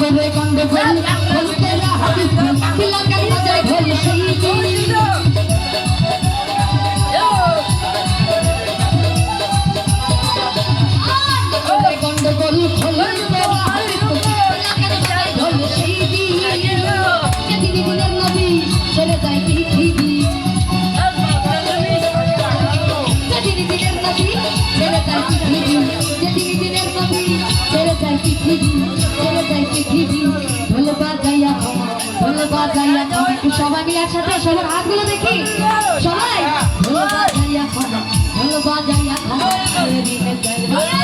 রে গন্ডগোল বলতে না হাবি তিলকের বাজায় ঢোল সেই দিন রে গন্ডগোল বলতে না হাবি দিনের নবী যায় দিনের নবী ছেড়ে যায় পৃথিবী। সবাই মিলে একসাথে সবার হাতগুলো দেখি। সবাই। বাজাইয়া খানা বাজাইয়া খানা